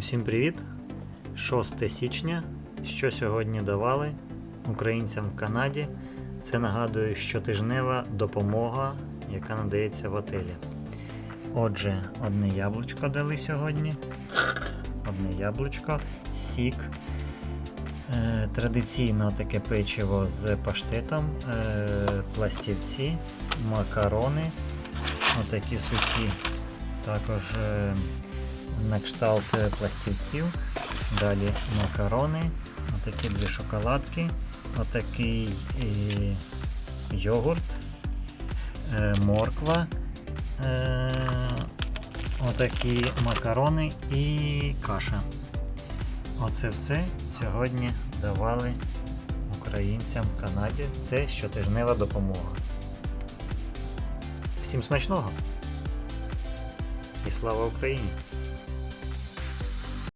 Усім привіт! 6 січня. Що сьогодні давали українцям в Канаді? Це нагадую щотижнева допомога, яка надається в отелі. Отже, одне яблучко дали сьогодні. Одне яблучко, сік. Е, Традиційно таке печиво з паштетом, е, пластівці, макарони, отакі сухі, також е, на кшталт е, пластівців. Далі макарони, отакі дві шоколадки, отакий е, йогурт, е, морква, отакі макарони і каша. Оце все сьогодні давали українцям в Канаді. Це щотижнева допомога. Всім смачного! І слава Україні!